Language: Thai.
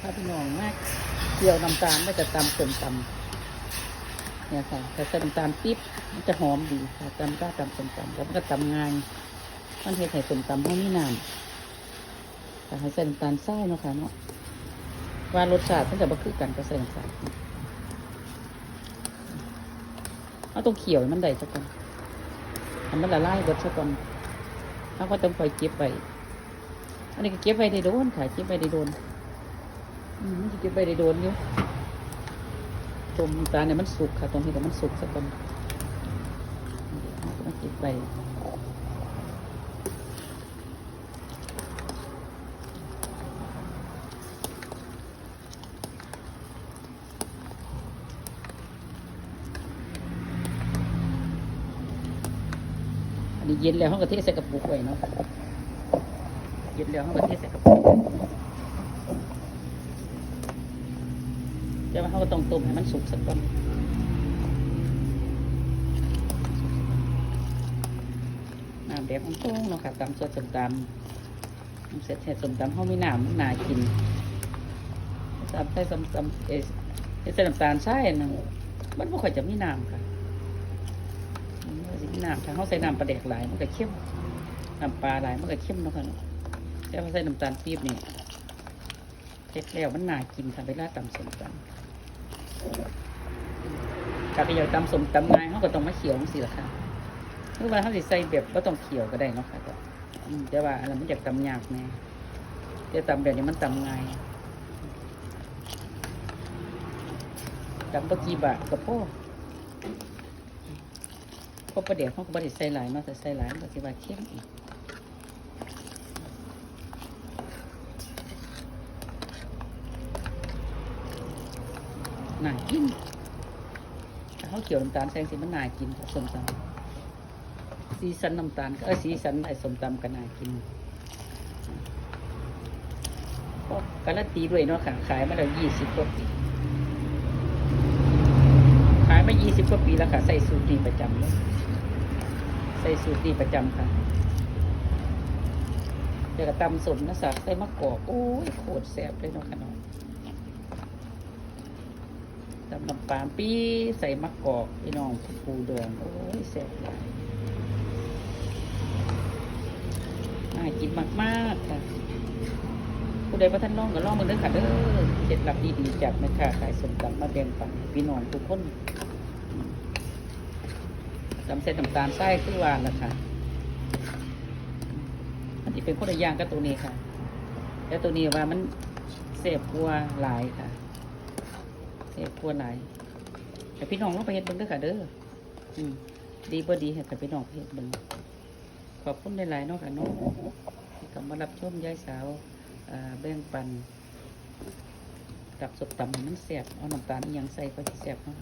ถ้าพี่น้องมากเกี่ยวน้ำตาลไม่จะตำส่วนตำเนี่ยค่ะแต่ใส่น้ำตาลปิ๊บมันจะหอมดีค่ะตำก็ตำส่วนตำแล้วมันก็ตำง่ายมันเทใส่ส่วนตำเพราะนี่น้ำแต่ให้ใส่น้ำตาลทรายเนาะค่ะเนาะว่ารสชาติมันจะบ่คือกันก็ใส่น้ำตาลเอาต้องเขียวมันได้สักก่อนให้มันละลายรสสักก่อนแล้วก็ต้องคอยเก็บไว้อันนี้ก็เก็บไว้ได้โดนค่ะเก็บไว้ได้โดน มันจะเก็บไปได้โดนอยู่ต้มตาเนี่ยมันสุกค่ะตรงที่แต่มันสุกสักก่อนเอามาเก็บไปอันนี้เย็นแล้วห้องกระเทศใส่กระปุกไว้เนาะ เย็นแล้วห้องกระเทศใส่กระปุก แต่ว่าเขาก็ต้องต้มให้มันสุกสักก่อนน้ำแบบของต้งเนาะค่ะตำสดสมตำเสร็จเสร็จสมตำเขามีน้ำมันน่ากินตำใส่สมตำเออใส่น้ำตาลใช่นึงมันไม่ค่อยจะมีน้ำค่ะมันไม่มีน้ำถ้าเขาใส่น้ำปลาแดกหลายมันก็เข้มน้ำปลาหลายมันก็เข้มเนาะค่ะเนแต่ว่าใส่น้ำตาลปี๊บนี่เสร็จแล้วมันน่ากินค่ะเวลาตำสมตำ กับไปอยากตำสมตำนายเขาก็ต้องมาเขียวสิละค่ะเมื่อวานเขาสิใส่แบบก็ต้องเขียวก็ได้เนาะค่ะแต่อืมแต่ว่าอันนั้นมันอยากตำยากแน่แต่ตำแบบนี้มันตำไง่ายตำปกี่บาทกับพ่อพอประเดี๋ยวเขาก็บริใส่หลายเนาแต่ใส่หลายมันก็สิว่าเข้มอีก น่ากินถ้าเขาเขียวน้ำตาลแซงสิมันน่ากินส้มตำสีสันน้ำตาลก็เออสีสันไอ้ส้มตำก็น่ากินก็การันตีด้วยเนาะค่ะขายมาแล้วยี่สิบกว่าปีขายมายี่สิบกว่าปีแล้วค่ะใส่สูตรนี้ประจำเลยใส่สูตรนี้ประจำค่ะเดี๋ยวก็ตำสมนะสักใส่มะกอกโอ้ยโคตรแซ่บเลยเนาะค่ะน้อง ตำน้ำปลาปีใส่มะกอกพี่น้องปูดองโอ้ยแซ่บหลายน่ากินมากๆค่ะผู้ใดพระท่านน้องก็ล่องมาเด้อค่ะเด้อเคล็ดหลับดีๆจากแม่ค้าขายสมตำมาแบ่งปันพี่น้องทุกคนอืมตำเส้นน้ำตาลทรายคือหวานละค่ะอันนี้เป็นคนละอย่างกับตัวนี้ค่ะ แล้วตัวนี้ว่ามันเสพกว่าหลายค่ะ เสียควนหลายแต่พี่น้องลองไปเฮ็ดเบิ่งเด้อค่ะเด้ออืมดีบ่ดีให้แต่พี่น้องไปเฮ็ดเบิ่งขอบคุณหลายๆเนาะค่ะเน้องที่กลับมารับชมยายสาวแบ่งปันกับสดตำมันแสบเอาน้ำตาลอีหยังใส่ก็สิแสบเนาะ